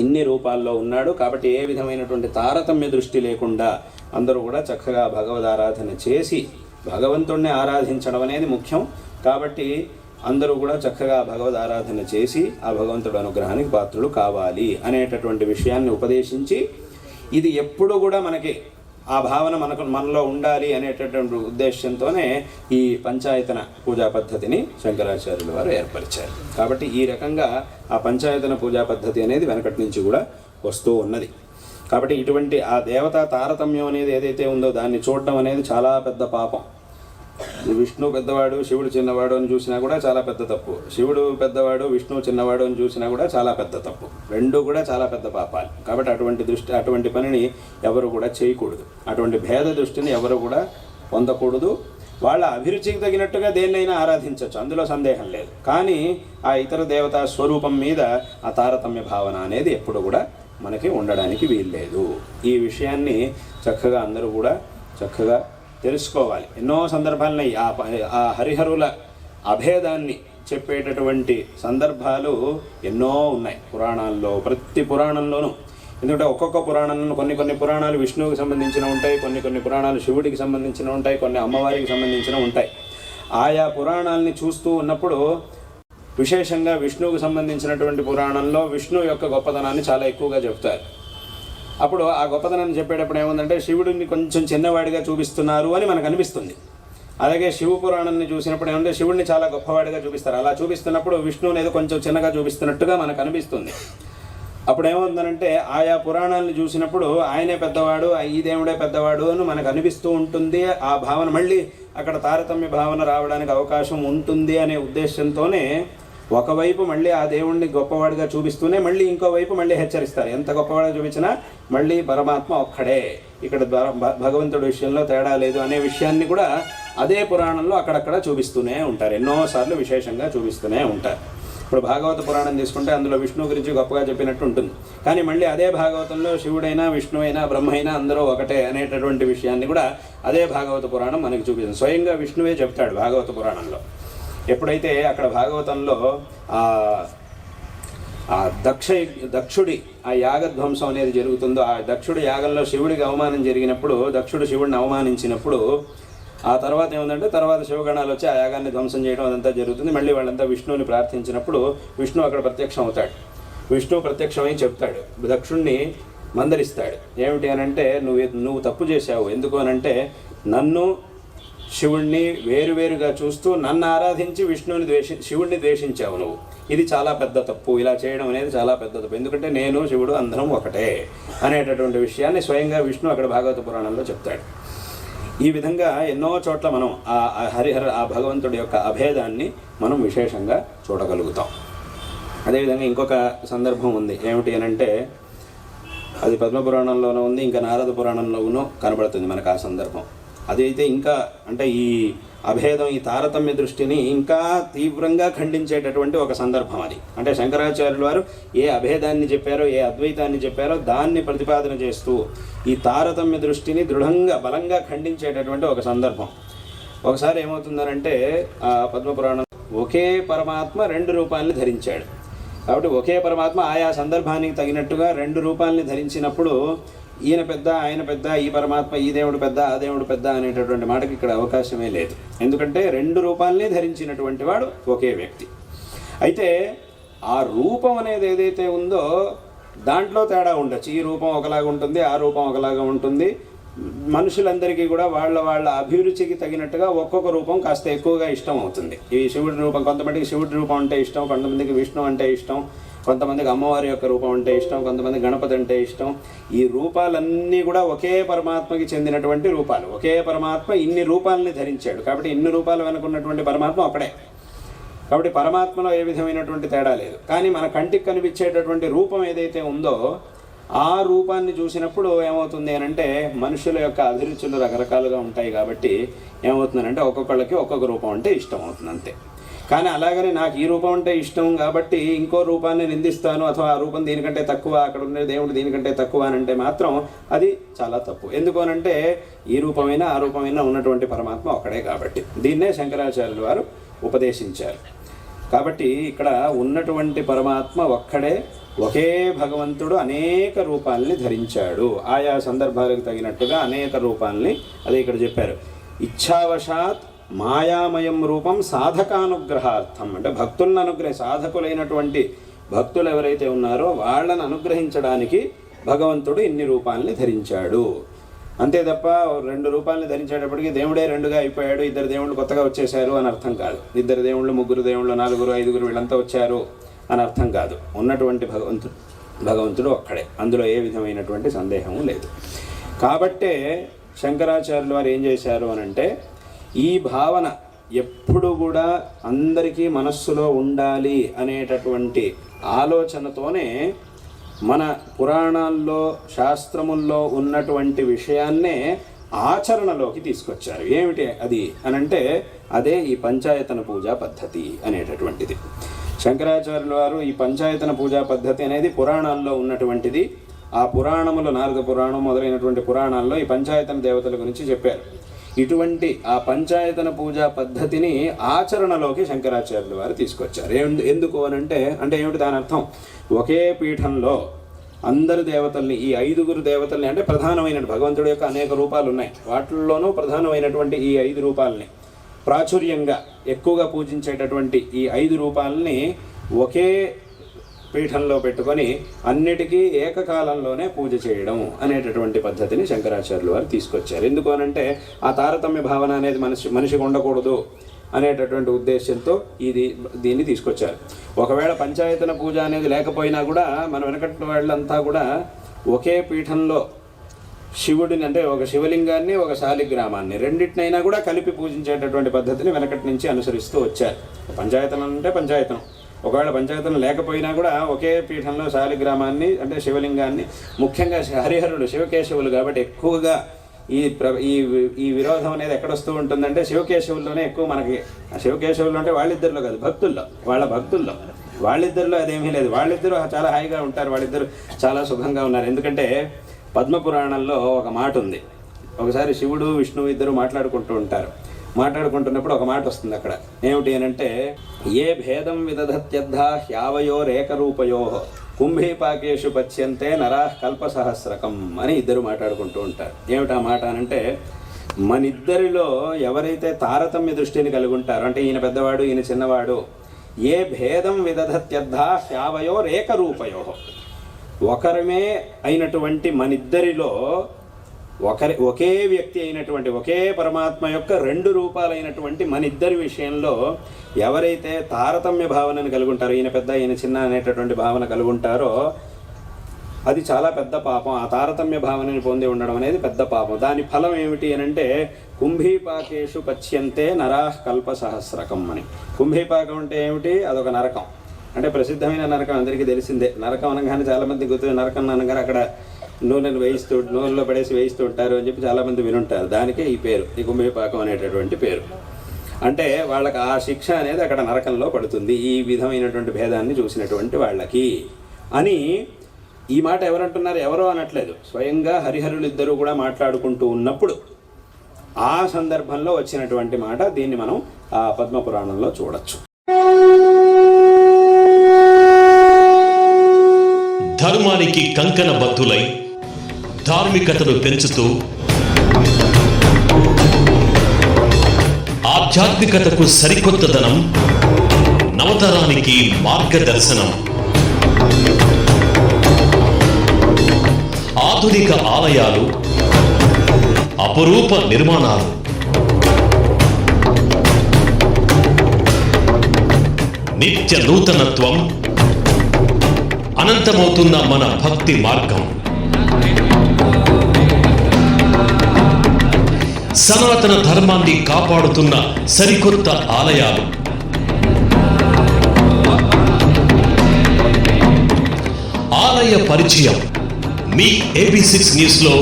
ఇన్ని రూపాల్లో ఉన్నాడు కాబట్టి ఏ విధమైనటువంటి తారతమ్య దృష్టి లేకుండా అందరూ కూడా చక్కగా భగవద్ ఆరాధన చేసి భగవంతుణ్ణి ఆరాధించడం అనేది ముఖ్యం. కాబట్టి అందరూ కూడా చక్కగా భగవద్ ఆరాధన చేసి ఆ భగవంతుడు అనుగ్రహానికి పాత్రులు కావాలి అనేటటువంటి విషయాన్ని ఉపదేశించి ఇది ఎప్పుడు కూడా మనకి ఆ భావన మనకు మనలో ఉండాలి అనేటటువంటి ఉద్దేశంతోనే ఈ పంచాయతన పూజా పద్ధతిని శంకరాచార్యుల వారు ఏర్పరిచారు. కాబట్టి ఈ రకంగా ఆ పంచాయతన పూజా పద్ధతి అనేది వెనకటి నుంచి కూడా వస్తూ ఉన్నది. కాబట్టి ఇటువంటి ఆ దేవతా తారతమ్యం అనేది ఏదైతే ఉందో దాన్ని చూడడం అనేది చాలా పెద్ద పాపం. విష్ణు పెద్దవాడు శివుడు చిన్నవాడు అని చూసినా కూడా చాలా పెద్ద తప్పు. శివుడు పెద్దవాడు విష్ణువు చిన్నవాడు అని చూసినా కూడా చాలా పెద్ద తప్పు. రెండు కూడా చాలా పెద్ద పాపాలు. కాబట్టి అటువంటి దృష్టి అటువంటి పనిని ఎవరు కూడా చేయకూడదు. అటువంటి భేద దృష్టిని ఎవరు కూడా పొందకూడదు. వాళ్ళ అభిరుచికి తగినట్టుగా దేన్నైనా ఆరాధించవచ్చు అందులో సందేహం లేదు. కానీ ఆ ఇతర దేవతా స్వరూపం మీద ఆ తారతమ్య భావన అనేది ఎప్పుడు కూడా మనకి ఉండడానికి వీల్లేదు. ఈ విషయాన్ని చక్కగా అందరూ కూడా చక్కగా తెలుసుకోవాలి. ఎన్నో సందర్భాలని ఆ ఆ హరిహరుల అభేదాన్ని చెప్పేటటువంటి సందర్భాలు ఎన్నో ఉన్నాయి పురాణాల్లో. ప్రతి పురాణంలోనూ. ఎందుకంటే ఒక్కొక్క పురాణంలో కొన్ని కొన్ని పురాణాలు విష్ణువుకి సంబంధించిన ఉంటాయి కొన్ని కొన్ని పురాణాలు శివుడికి సంబంధించిన ఉంటాయి కొన్ని అమ్మవారికి సంబంధించిన ఉంటాయి. ఆయా పురాణాలని చూస్తూ ఉన్నప్పుడు విశేషంగా విష్ణువుకు సంబంధించినటువంటి పురాణంలో విష్ణువు యొక్క గొప్పతనాన్ని చాలా ఎక్కువగా చెప్తారు అప్పుడు ఆ గొప్పతనాన్ని చెప్పేటప్పుడు ఏముందంటే శివుడిని కొంచెం చిన్నవాడిగా చూపిస్తున్నారు అని మనకు అనిపిస్తుంది. అలాగే శివ పురాణాన్ని చూసినప్పుడు ఏమంటే శివుడిని చాలా గొప్పవాడిగా చూపిస్తారు. అలా చూపిస్తున్నప్పుడు విష్ణువుని ఏదో కొంచెం చిన్నగా చూపిస్తున్నట్టుగా మనకు అనిపిస్తుంది. అప్పుడు ఏమవుతుందంటే ఆయా పురాణాలను చూసినప్పుడు ఆయనే పెద్దవాడు ఆ ఈ దేవుడే పెద్దవాడు అని మనకు అనిపిస్తూ ఉంటుంది. ఆ భావన మళ్ళీ అక్కడ తారతమ్య భావన రావడానికి అవకాశం ఉంటుంది అనే ఉద్దేశంతోనే ఒకవైపు మళ్ళీ ఆ దేవుణ్ణి గొప్పవాడిగా చూపిస్తూనే మళ్ళీ ఇంకోవైపు మళ్ళీ హెచ్చరిస్తారు. ఎంత గొప్పవాడిగా చూపించినా మళ్ళీ పరమాత్మ ఒక్కడే. ఇక్కడ భ- భగవంతుడి విషయంలో తేడా లేదు అనే విషయాన్ని కూడా అదే పురాణంలో అక్కడక్కడ చూపిస్తూనే ఉంటారు. ఎన్నోసార్లు విశేషంగా చూపిస్తూనే ఉంటారు. ఇప్పుడు భాగవత పురాణం తీసుకుంటే అందులో విష్ణు గురించి గొప్పగా చెప్పినట్టు ఉంటుంది. కానీ మళ్ళీ అదే భాగవతంలో శివుడైనా విష్ణువైనా బ్రహ్మైనా అందరూ ఒకటే అనేటటువంటి విషయాన్ని కూడా అదే భాగవత పురాణం మనకి చూపిస్తుంది. స్వయంగా విష్ణువే చెప్తాడు భాగవత పురాణంలో. ఎప్పుడైతే అక్కడ భాగవతంలో ఆ దక్ష దక్షుడి ఆ యాగధ్వంసం అనేది జరుగుతుందో ఆ దక్షుడి యాగంలో శివుడికి అవమానం జరిగినప్పుడు దక్షుడు శివుడిని అవమానించినప్పుడు ఆ తర్వాత ఏముందంటే తర్వాత శివగణాలు వచ్చి ఆ యాగాన్ని ధ్వంసం చేయడం అదంతా జరుగుతుంది. మళ్ళీ వాళ్ళంతా విష్ణువుని ప్రార్థించినప్పుడు విష్ణు అక్కడ ప్రత్యక్షం అవుతాడు విష్ణు ప్రత్యక్షమై చెప్తాడు. దక్షుణ్ణి మందరిస్తాడు. ఏమిటి అని అంటే నువ్వు నువ్వు తప్పు చేశావు. ఎందుకు అనంటే నన్ను శివుణ్ణి వేరువేరుగా చూస్తూ నన్ను ఆరాధించి విష్ణువుని ద్వేషి శివుణ్ణి ద్వేషించావు నువ్వు. ఇది చాలా పెద్ద తప్పు. ఇలా చేయడం అనేది చాలా పెద్ద తప్పు. ఎందుకంటే నేను శివుడు అందరం ఒకటే అనేటటువంటి విషయాన్ని స్వయంగా విష్ణు అక్కడ భాగవత పురాణంలో చెప్తాడు. ఈ విధంగా ఎన్నో చోట్ల మనం ఆ హరిహర ఆ భగవంతుడి యొక్క అభేదాన్ని మనం విశేషంగా చూడగలుగుతాం. అదేవిధంగా ఇంకొక సందర్భం ఉంది. ఏమిటి అని అంటే అది పద్మపురాణంలోనూ ఉంది ఇంకా నారద పురాణంలోనూ కనబడుతుంది మనకు ఆ సందర్భం. అదైతే ఇంకా అంటే ఈ అభేదం ఈ తారతమ్య దృష్టిని ఇంకా తీవ్రంగా ఖండించేటటువంటి ఒక సందర్భం అది. అంటే శంకరాచార్యుల వారు ఏ అభేదాన్ని చెప్పారో ఏ అద్వైతాన్ని చెప్పారో దాన్ని ప్రతిపాదన చేస్తూ ఈ తారతమ్య దృష్టిని దృఢంగా బలంగా ఖండించేటటువంటి ఒక సందర్భం. ఒకసారి ఏమవుతుందనంటే ఆ పద్మపురాణం ఒకే పరమాత్మ రెండు రూపాలని ధరించాడు. కాబట్టి ఒకే పరమాత్మ ఆయా సందర్భానికి తగినట్టుగా రెండు రూపాలని ధరించినప్పుడు ఈయన పెద్ద ఆయన పెద్ద ఈ పరమాత్మ ఈ దేవుడు పెద్ద ఆ దేవుడు పెద్ద అనేటటువంటి మాటకి ఇక్కడ అవకాశమే లేదు. ఎందుకంటే రెండు రూపాలనే ధరించినటువంటి వాడు ఒకే వ్యక్తి. అయితే ఆ రూపం అనేది ఏదైతే ఉందో దాంట్లో తేడా ఉండొచ్చు. ఈ రూపం ఒకలాగా ఉంటుంది ఆ రూపం ఒకలాగా ఉంటుంది. మనుషులందరికీ కూడా వాళ్ళ వాళ్ళ అభిరుచికి తగినట్టుగా ఒక్కొక్క రూపం కాస్త ఎక్కువగా ఇష్టం అవుతుంది. ఈ శివుడి రూపం కొంతమందికి శివుడి రూపం అంటే ఇష్టం కొంతమందికి విష్ణు అంటే ఇష్టం. కొంతమందికి అమ్మవారి యొక్క రూపం అంటే ఇష్టం కొంతమంది గణపతి అంటే ఇష్టం. ఈ రూపాలన్నీ కూడా ఒకే పరమాత్మకి చెందినటువంటి రూపాలు. ఒకే పరమాత్మ ఇన్ని రూపాలని ధరించాడు. కాబట్టి ఇన్ని రూపాలు వెనుకున్నటువంటి పరమాత్మ అక్కడే కాబట్టి పరమాత్మలో ఏ విధమైనటువంటి తేడా లేదు. కానీ మన కంటికి కనిపించేటటువంటి రూపం ఏదైతే ఉందో ఆ రూపాన్ని చూసినప్పుడు ఏమవుతుంది అని అంటే మనుషుల యొక్క అభిరుచులు రకరకాలుగా ఉంటాయి కాబట్టి ఏమవుతుందంటే ఒక్కొక్కళ్ళకి ఒక్కొక్క రూపం అంటే ఇష్టం అవుతుంది అంతే కానీ అలాగని నాకు ఈ రూపం అంటే ఇష్టం కాబట్టి ఇంకో రూపాన్ని నిందిస్తాను అథవా ఆ రూపం దీనికంటే తక్కువ అక్కడ ఉండే దేవుడు దీనికంటే తక్కువ అని అంటే మాత్రం అది చాలా తప్పు. ఎందుకు అనంటే ఈ రూపమైనా ఆ రూపమైనా ఉన్నటువంటి పరమాత్మ ఒక్కడే కాబట్టి. దీన్నే శంకరాచార్యుల వారు ఉపదేశించారు. కాబట్టి ఇక్కడ ఉన్నటువంటి పరమాత్మ ఒక్కడే ఒకే భగవంతుడు అనేక రూపాల్ని ధరించాడు. ఆయా సందర్భాలకు తగినట్టుగా అనేక రూపాల్ని అదే ఇక్కడ చెప్పారు. ఇచ్ఛావశాత్ మాయామయం రూపం సాధకానుగ్రహార్థం. అంటే భక్తులను అనుగ్రహ సాధకులైనటువంటి భక్తులు ఎవరైతే ఉన్నారో వాళ్ళని అనుగ్రహించడానికి భగవంతుడు ఇన్ని రూపాల్ని ధరించాడు. అంతే తప్ప రెండు రూపాలని ధరించేటప్పటికి దేవుడే రెండుగా అయిపోయాడు ఇద్దరు దేవుళ్ళు కొత్తగా వచ్చేసారు అని అర్థం కాదు. ఇద్దరు దేవుళ్ళు ముగ్గురు దేవుళ్ళు నలుగురు ఐదుగురు వీళ్ళంతా వచ్చారు అని అర్థం కాదు. ఉన్నటువంటి భగవంతుడు భగవంతుడు ఒక్కడే. అందులో ఏ విధమైనటువంటి సందేహము లేదు. కాబట్టే శంకరాచార్యులు వారు ఏం చేశారు అని అంటే ఈ భావన ఎప్పుడు కూడా అందరికీ మనస్సులో ఉండాలి అనేటటువంటి ఆలోచనతోనే మన పురాణాల్లో శాస్త్రముల్లో ఉన్నటువంటి విషయాన్నే ఆచరణలోకి తీసుకొచ్చారు. ఏమిటి అది? అనంటే అదే ఈ పంచాయతన పూజా పద్ధతి అనేటటువంటిది. శంకరాచార్యుల వారు ఈ పంచాయతన పూజా పద్ధతి అనేది పురాణాల్లో ఉన్నటువంటిది. ఆ పురాణములు నారద పురాణం మొదలైనటువంటి పురాణాల్లో ఈ పంచాయతన దేవతల గురించి చెప్పారు. ఇటువంటి ఆ పంచాయతన పూజా పద్ధతిని ఆచరణలోకి శంకరాచార్యుల వారు తీసుకొచ్చారు. ఏం- ఎందుకు అని అంటే అంటే ఏమిటి దాని అర్థం? ఒకే పీఠంలో అందరు దేవతల్ని ఈ ఐదుగురు దేవతల్ని అంటే ప్రధానమైన భగవంతుడి యొక్క అనేక రూపాలు ఉన్నాయి. వాటిల్లోనూ ప్రధానమైనటువంటి ఈ ఐదు రూపాలని ప్రాచుర్యంగా ఎక్కువగా పూజించేటటువంటి ఈ ఐదు రూపాలని ఒకే పీఠంలో పెట్టుకొని అన్నిటికీ ఏకకాలంలోనే పూజ చేయడం అనేటటువంటి పద్ధతిని శంకరాచార్యులు వారు తీసుకొచ్చారు. ఎందుకు అనంటే ఆ తారతమ్య భావన అనేది మనిషి మనిషికి ఉండకూడదు అనేటటువంటి ఉద్దేశంతో ఇది దీన్ని తీసుకొచ్చారు. ఒకవేళ పంచాయతన పూజ అనేది లేకపోయినా కూడా మన వెనకటి వాళ్ళంతా కూడా ఒకే పీఠంలో శివుడిని అంటే ఒక శివలింగాన్ని ఒక శాలిగ్రామాన్ని రెండింటినైనా కూడా కలిపి పూజించేటటువంటి పద్ధతిని వెనకటి నుంచి అనుసరిస్తూ వచ్చారు. పంచాయతనం అంటే పంచాయతనం. ఒకవేళ పంచాయతనం లేకపోయినా కూడా ఒకే పీఠంలో శాలిగ్రామాన్ని అంటే శివలింగాన్ని ముఖ్యంగా హరిహరులు శివకేశవులు కాబట్టి ఎక్కువగా ఈ ప్ర ఈ ఈ విరోధం అనేది ఎక్కడొస్తూ ఉంటుందంటే శివకేశవుల్లోనే ఎక్కువ మనకి. శివకేశవులు అంటే వాళ్ళిద్దరిలో కాదు భక్తుల్లో వాళ్ళ భక్తుల్లో. వాళ్ళిద్దరిలో అదేమీ లేదు. వాళ్ళిద్దరూ చాలా హాయిగా ఉంటారు వాళ్ళిద్దరు చాలా సుఖంగా ఉన్నారు. ఎందుకంటే పద్మపురాణంలో ఒక మాట ఉంది. ఒకసారి శివుడు విష్ణువు ఇద్దరు మాట్లాడుకుంటూ ఉంటారు. మాట్లాడుకుంటున్నప్పుడు ఒక మాట వస్తుంది అక్కడ. ఏమిటి అని అంటే ఏ భేదం విదధత్యద్ధ హ్యావయోరేకరూపయో కుంభీపాకేషు పచ్యంతే నరా కల్పసహస్రకం అని ఇద్దరు మాట్లాడుకుంటూ ఉంటారు. ఏమిటా మాట అనంటే మనిద్దరిలో ఎవరైతే తారతమ్య దృష్టిని కలిగి ఉంటారో అంటే ఈయన పెద్దవాడు ఈయన చిన్నవాడు ఏ భేదం విదధత్యద్ధ హ్యావయోరేకరూపయో ఒకరమే అయినటువంటి మనిద్దరిలో ఒకరి ఒకే వ్యక్తి అయినటువంటి ఒకే పరమాత్మ యొక్క రెండు రూపాలైనటువంటి మన ఇద్దరి విషయంలో ఎవరైతే తారతమ్య భావనను కలిగి ఉంటారో ఈయన పెద్ద ఈయన చిన్న అనేటటువంటి భావన కలిగి ఉంటారో అది చాలా పెద్ద పాపం. ఆ తారతమ్య భావనని పొంది ఉండడం అనేది పెద్ద పాపం. దాని ఫలం ఏమిటి అని అంటే కుంభీపాకేషు పచ్యంతే నరా కల్ప సహస్రకం అని. కుంభీపాకం అంటే ఏమిటి? అదొక నరకం. అంటే ప్రసిద్ధమైన నరకం అందరికీ తెలిసిందే. నరకం అనగానే చాలామంది గుర్తు నరకం అనగానే అక్కడ నూనెను వేయిస్తూ నూనెలో పడేసి వేయిస్తూ ఉంటారు అని చెప్పి చాలామంది వినుంటారు. దానికే ఈ పేరు ఈ కుంభీపాకం అనేటటువంటి పేరు. అంటే వాళ్ళకి ఆ శిక్ష అనేది అక్కడ నరకంలో పడుతుంది ఈ విధమైనటువంటి భేదాన్ని చూసినటువంటి వాళ్ళకి అని ఈ మాట ఎవరంటున్నారు? ఎవరో అనట్లేదు. స్వయంగా హరిహరులు ఇద్దరు కూడా మాట్లాడుకుంటూ ఉన్నప్పుడు ఆ సందర్భంలో వచ్చినటువంటి మాట దీన్ని మనం ఆ పద్మపురాణంలో చూడొచ్చు. ధర్మానికి కంకణ బద్దులై ధార్మికతను పెంచుతూ ఆధ్యాత్మికతకు సరికొత్తదనం నవతరానికి మార్గదర్శనం. ఆధునిక ఆలయాలు అపురూప నిర్మాణాలు. నిత్య నూతనత్వం అనంతమవుతున్న మన భక్తి మార్గం. సనాతన ధర్మాన్ని కాపాడుతున్న సరికొత్త ఆలయాలు. ఆలయ పరిచయం మీ ఏబీ సిక్స్ న్యూస్లో